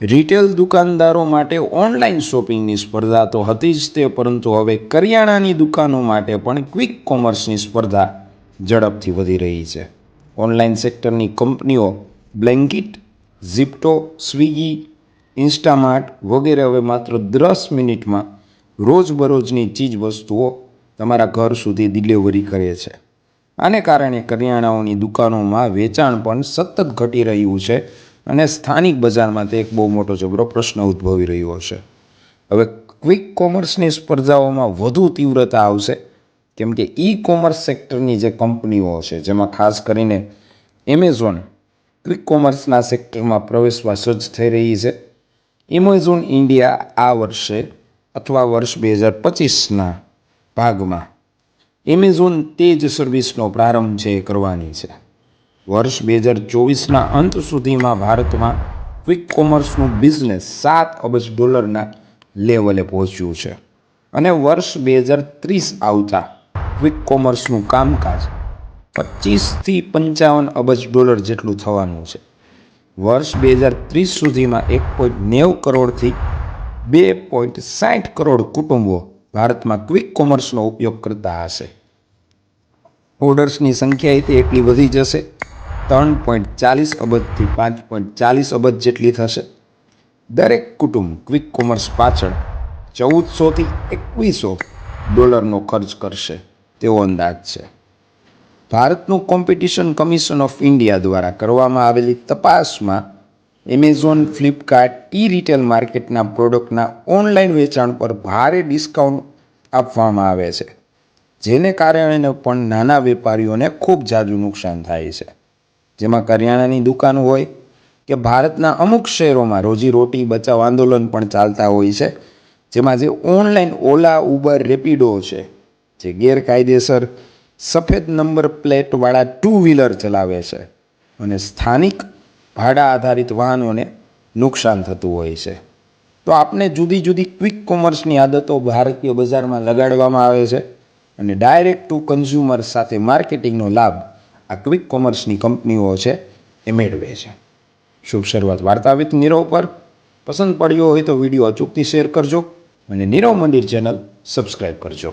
Retail દુકાનદારો માટે online શોપિંગની સ્પર્ધા તો હતી જ તે, પરંતુ હવે કરિયાણાની દુકાનો માટે પણ ક્વિક કોમર્સની સ્પર્ધા ઝડપથી વધી રહી છે. ઓનલાઈન સેક્ટરની કંપનીઓ બ્લેન્કિટ, ઝિપ્ટો, સ્વિગી, ઇન્સ્ટામાર્ટ વગેરે હવે માત્ર દસ મિનિટમાં રોજબરોજની ચીજ વસ્તુઓ તમારા ઘર સુધી ડિલિવરી કરે છે. આને કારણે કરિયાણાઓની દુકાનોમાં વેચાણ પણ સતત ઘટી રહ્યું છે. અને સ્થાનિક બજારમાં તે એક બહુ મોટો જબરો પ્રશ્ન ઉદ્ભવી રહ્યો છે હવે ક્વિક કોમર્સની સ્પર્ધાઓમાં વધુ તીવ્રતા આવશે, કેમ કે ઈ કોમર્સ સેક્ટરની જે કંપનીઓ છે જેમાં ખાસ કરીને એમેઝોન ક્વિક કોમર્સના સેક્ટરમાં પ્રવેશવા સજ્જ થઈ રહી છે. એમેઝોન ઇન્ડિયા આ વર્ષે અથવા વર્ષ બે હજાર પચીસના ભાગમાં એમેઝોન તે જ સર્વિસનો પ્રારંભ છે કરવાની છે. વર્ષ બે હજાર ચોવીસના અંત સુધીમાં ભારતમાં ક્વિક કોમર્સનું બિઝનેસ સાત અબજ ડોલરના લેવલે પહોંચ્યું છે. અને વર્ષ બે હજાર ત્રીસ આવતા ક્વિક કોમર્સનું કામકાજ પચીસથી પંચાવન અબજ ડોલર જેટલું થવાનું છે. વર્ષ બે હજાર ત્રીસ સુધીમાં એક પોઈન્ટ નેવું કરોડથી બે પોઈન્ટ સાઠ કરોડ કુટુંબો ભારતમાં ક્વિક કોમર્સનો ઉપયોગ કરતા હશે. ઓર્ડર્સની સંખ્યા એટલી વધી જશે ત્રણ પોઈન્ટ ચાલીસ અબજથી પાંચ પોઈન્ટ ચાલીસ અબજ જેટલી થશે. દરેક કુટુંબ ક્વિક કોમર્સ પાછળ ચૌદસોથી એકવીસો ડોલરનો ખર્ચ કરશે તેવો અંદાજ છે. ભારતનું કોમ્પિટિશન કમિશન ઓફ ઇન્ડિયા દ્વારા કરવામાં આવેલી તપાસમાં એમેઝોન ફ્લિપકાર્ટ ઈ રિટેલ માર્કેટના પ્રોડક્ટના ઓનલાઈન વેચાણ પર ભારે ડિસ્કાઉન્ટ આપવામાં આવે છે. જેને કારણે પણ નાના વેપારીઓને ખૂબ જાજુ નુકસાન થાય છે. જેમાં કરિયાણાની દુકાન હોય કે ભારતના અમુક શહેરોમાં રોજીરોટી બચાવ આંદોલન પણ ચાલતા હોય છે, જેમાં જે ઓનલાઈન ઓલા, ઉબર, રેપિડો છે, જે ગેરકાયદેસર સફેદ નંબર પ્લેટવાળા ટુ વ્હીલર ચલાવે છે અને સ્થાનિક ભાડા આધારિત વાહનોને નુકસાન થતું હોય છે. તો આપને જુદી જુદી ક્વિક કોમર્સની આદતો ભારતીય બજારમાં લગાડવામાં આવે છે અને ડાયરેક્ટ ટુ કન્ઝ્યુમર સાથે માર્કેટિંગનો લાભ આ ક્વિક કોમર્સની કંપનીઓ છે એ મેળવે છે. શુભ શરૂઆત વાર્તા વિથ નીરવ પર. પસંદ પડ્યો હોય તો વીડિયો અચૂકથી શેર કરજો અને નીરવ મંદિર ચેનલ સબસ્ક્રાઈબ કરજો.